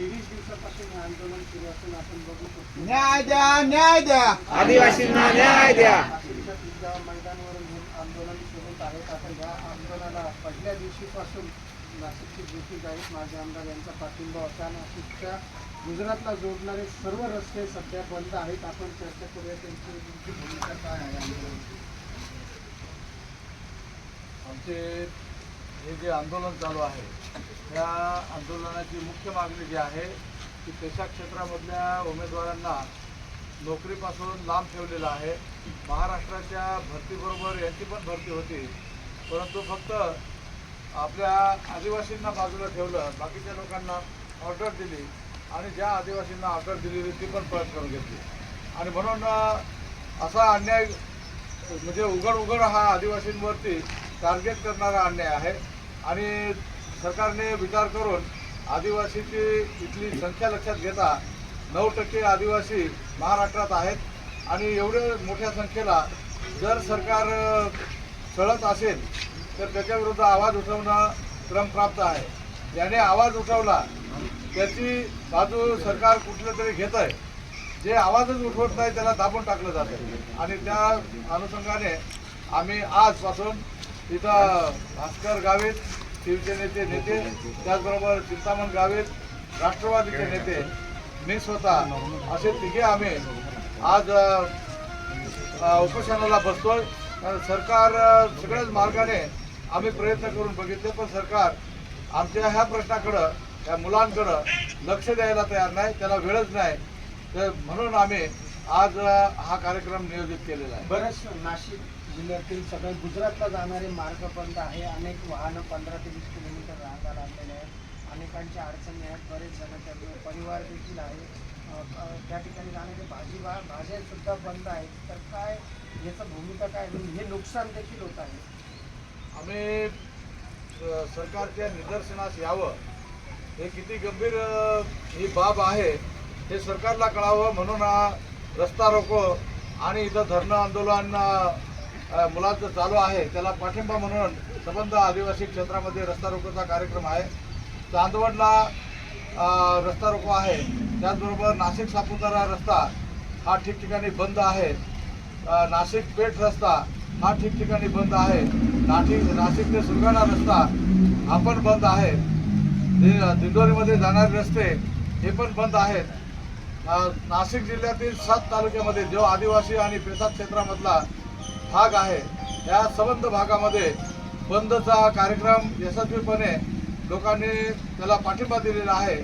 तेवीस दिवसापासून हे आंदोलन सुरू असून आपण बघू शकतो. न्याय द्या न्याय द्या. आदिवासींना न्याय द्या. नाशिकच्या तुमच्या मैदानावरून हे आंदोलन सुरूच आता या आंदोलनाला पहिल्या दिवशीपासून नाशिकचे ब्रिटिश आहेत माझे आमदार यांचा पाठिंबा होता. नाशिकच्या गुजरातला जोडणारे सर्व रस्ते सध्या बंद आहेत. आपण चर्चा करूया त्यांची तुमची भूमिका काय आहे आंदोलनाची. आमचे हे जे आंदोलन चालू आहे ह्या आंदोलनाची मुख्य मागणी जी आहे की पेशा क्षेत्रामधल्या उमेदवारांना नोकरीपासून लांब ठेवलेलं आहे. महाराष्ट्राच्या भरतीबरोबर यांची पण भरती होती. परंतु फक्त आपल्या आदिवासींना बाजूला ठेवलं बाकीच्या लोकांना ऑर्डर दिली आणि ज्या आदिवासींना ऑर्डर दिलेली ती पण परत करून घेतली. आणि म्हणून असा अन्याय म्हणजे उघड उघड हा आदिवासींवरती टार्गेट करणारा अन्याय आहे. आणि सरकारने विचार करून आदिवासीची इथली संख्या लक्षात घेता नऊ टक्के आदिवासी महाराष्ट्रात आहेत आणि एवढे मोठ्या संख्येला जर सरकार चळत असेल तर त्याच्याविरुद्ध आवाज उठवणं क्रमप्राप्त आहे. ज्याने आवाज उठवला त्याची बाजू सरकार कुठलं तरी घेत आहे जे आवाजच उठवत नाही त्याला दाबून टाकलं जातं आणि त्या अनुषंगाने आम्ही आजपासून इथं भास्कर गावीत शिवसेनेचे नेते त्याचबरोबर चिंतामण गावित राष्ट्रवादीचे नेते मी स्वतः असे तिघे आम्ही आज उपोषणाला बसतोय. सरकार सगळ्याच मार्गाने आम्ही प्रयत्न करून बघितले पण सरकार आमच्या ह्या प्रश्नाकडं त्या मुलांकडं लक्ष द्यायला तयार नाही त्याला वेळच नाही. तर म्हणून आम्ही आज हा कार्यक्रम नियोजित केलेला आहे. बरेच नाशिक जिल्ह्यातील सगळे गुजरातला जाणारे मार्ग बंद आहे. अनेक वाहनं पंधरा ते वीस किलोमीटर रांगा लागलेले आहेत. अनेकांच्या अडचणी आहेत. बरेच जण त्यांचे परिवार देखील आहे. त्या ठिकाणी जाणारे भाजी भा भाज्यासुद्धा बंद आहेत. तर काय याचं भूमिका काय म्हणजे हे नुकसान देखील होत आहे. आम्ही सरकारच्या निदर्शनास यावं. हे किती गंभीर ही बाब आहे हे सरकारला कळावं. म्हणून हा रस्ता रोको आणि इथं धरणं आंदोलन मुलांचं चालू आहे. त्याला पाठिंबा म्हणून संबंध आदिवासी क्षेत्रामध्ये रस्ता रोकोचा कार्यक्रम आहे. चांदवडला रस्ता रोको आहे. त्याचबरोबर नाशिक सापुतारा रस्ता हा ठिकठिकाणी बंद आहे. नाशिक पेठ रस्ता हा ठिकठिकाणी बंद आहे. नाशिक नाशिक ते सुरगाणा रस्ता हा पण बंद आहे. दि- दिंडोरीमध्ये जाणारे रस्ते हे पण बंद आहेत. नाशिक जिल्ह्यातील सात तालुक्यामध्ये जो आदिवासी आणि पेसा क्षेत्रामधला भाग आहे. या संबंध भागामध्ये बंदचा कार्यक्रम यशस्वीपणे लोकांनी त्याला पाठिंबा दिलेला आहे.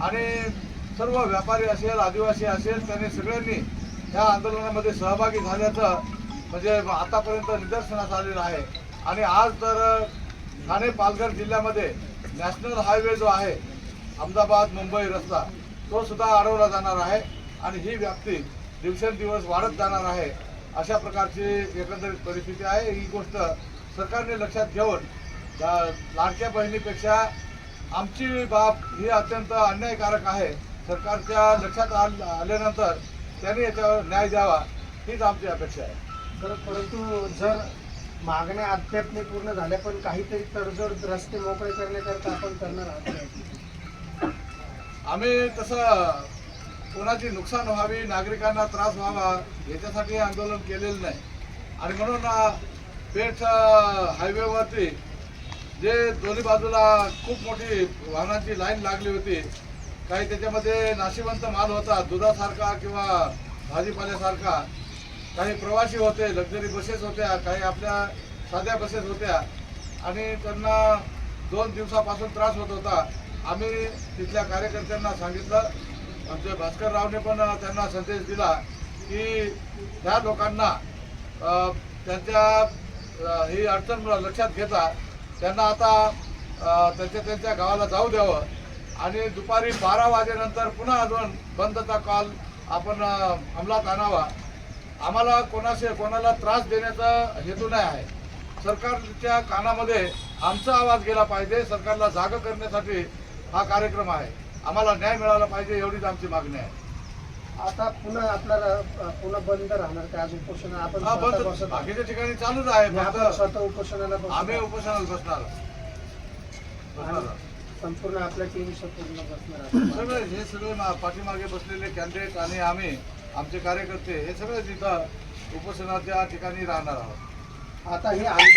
आणि सर्व व्यापारी असेल आदिवासी असेल त्यांनी सगळ्यांनी या आंदोलनामध्ये सहभागी झाल्याचं म्हणजे आतापर्यंत निदर्शनास आलेलं आहे. आणि आज तर ठाणे पालघर जिल्ह्यामध्ये नॅशनल हायवे जो आहे अहमदाबाद मुंबई रस्ता तो सुद्धा अडवला जाणार आहे. आणि ही व्याप्ती दिवसेंदिवस वाढत जाणार आहे. अशा प्रकारची एकंदरीत परिस्थिती आहे. ही गोष्ट सरकारने लक्षात घेऊन लाडक्या बहिणीपेक्षा आमची बाब ही अत्यंत अन्यायकारक आहे. सरकारच्या लक्षात आल आल्यानंतर त्यांनी याच्यावर न्याय द्यावा हीच आमची अपेक्षा आहे. तर परंतु जर मागण्या अद्याप नाही पूर्ण झाल्या पण काहीतरी तडजोड रस्ते मोकळे करण्याकरता आपण करणार आहोत आम्ही तसं कोणाची नुकसान व्हावी नागरिकांना त्रास व्हावा याच्यासाठी आंदोलन केलेलं नाही. आणि म्हणून पेठ हायवेवरती जे दोन्ही बाजूला खूप मोठी वाहनांची लाईन लागली होती काही त्याच्यामध्ये नाशिवंत माल होता दुधासारखा किंवा भाजीपाल्यासारखा काही प्रवासी होते लक्झरी बसेस होत्या काही आपल्या साध्या बसेस होत्या आणि त्यांना दोन दिवसापासून त्रास होत होता. आम्ही तिथल्या कार्यकर्त्यांना सांगितलं आमचे भास्कर रावने पण त्यांना संदेश दिला की ह्या लोकांना त्यांच्या ही अडचण लक्षात घेता त्यांना आता त्यांच्या त्यांच्या गावाला जाऊ द्यावं. आणि दुपारी बारा वाजेनंतर पुन्हा अजून बंदचा कॉल आपण अंमलात आणावा. आम्हाला कोणाशी कोणाला त्रास देण्याचा हेतू नाही आहे. सरकारच्या कानामध्ये आमचा आवाज गेला पाहिजे सरकारला जागं करण्यासाठी हा कार्यक्रम आहे. आम्हाला न्याय मिळाला पाहिजे एवढीच आमची मागणी आहे आता पुन्हा आपल्याला पुन्हा बंद राहणार का आज उपोषण आपण हा स्वतः बसत. बाकीच्या ठिकाणी चालूच आहे आणि आपण फक्त स्वतः उपोषणाला आम्ही. उपोषणाला बसणार बसणार. संपूर्ण आपल्या टीम पूर्ण बसणार आहे. सगळे हे सगळे मा- पाठीमागे बसलेले कॅन्डिडेट आणि आम्ही आमचे कार्यकर्ते हे सगळे तिथं उपोषणाच्या ठिकाणी राहणार आहोत आता हे आंदोलन